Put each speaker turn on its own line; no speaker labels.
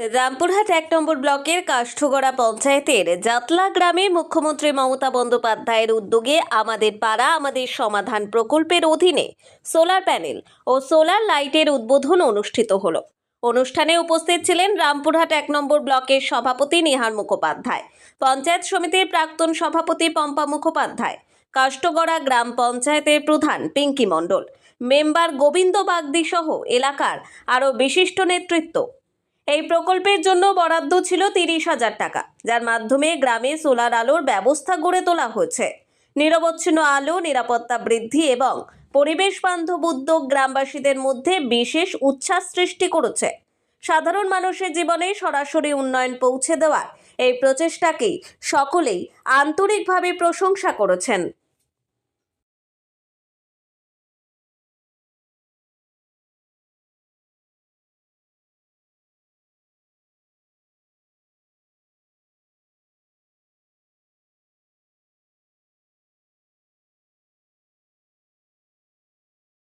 রামপুরহাট এক নম্বর ব্লকের কাষ্ঠগড়া পঞ্চায়েতের জাতলা গ্রামে মুখ্যমন্ত্রী মমতা বন্দ্যোপাধ্যায়ের উদ্যোগে আমাদের পাড়া, আমাদের সমাধান প্রকল্পের অধীনে সোলার প্যানেল ও সোলার লাইটের উদ্বোধন অনুষ্ঠিত হলো। অনুষ্ঠানে উপস্থিত ছিলেন রামপুরহাট এক নম্বর ব্লকের সভাপতি নিহার মুখোপাধ্যায়, পঞ্চায়েত সমিতির প্রাক্তন সভাপতি পম্পা মুখোপাধ্যায়, কাষ্ঠগড়া গ্রাম পঞ্চায়েতের প্রধান পিঙ্কি মণ্ডল, মেম্বার গোবিন্দ বাগদি সহ এলাকার আরও বিশিষ্ট নেতৃত্ব এই প্রকল্পের জন্য বরাদ্দ ছিল তিরিশ হাজার টাকা, যার মাধ্যমে গ্রামে সোলার আলোর ব্যবস্থা গড়ে তোলা হয়েছে। নিরবচ্ছিন্ন আলো, নিরাপত্তা বৃদ্ধি এবং পরিবেশ বান্ধব উদ্যোগ গ্রামবাসীদের মধ্যে বিশেষ উচ্ছ্বাস সৃষ্টি করেছে। সাধারণ মানুষের জীবনে সরাসরি উন্নয়ন পৌঁছে দেওয়ার এই প্রচেষ্টাকেই সকলেই আন্তরিকভাবে প্রশংসা করেছেন।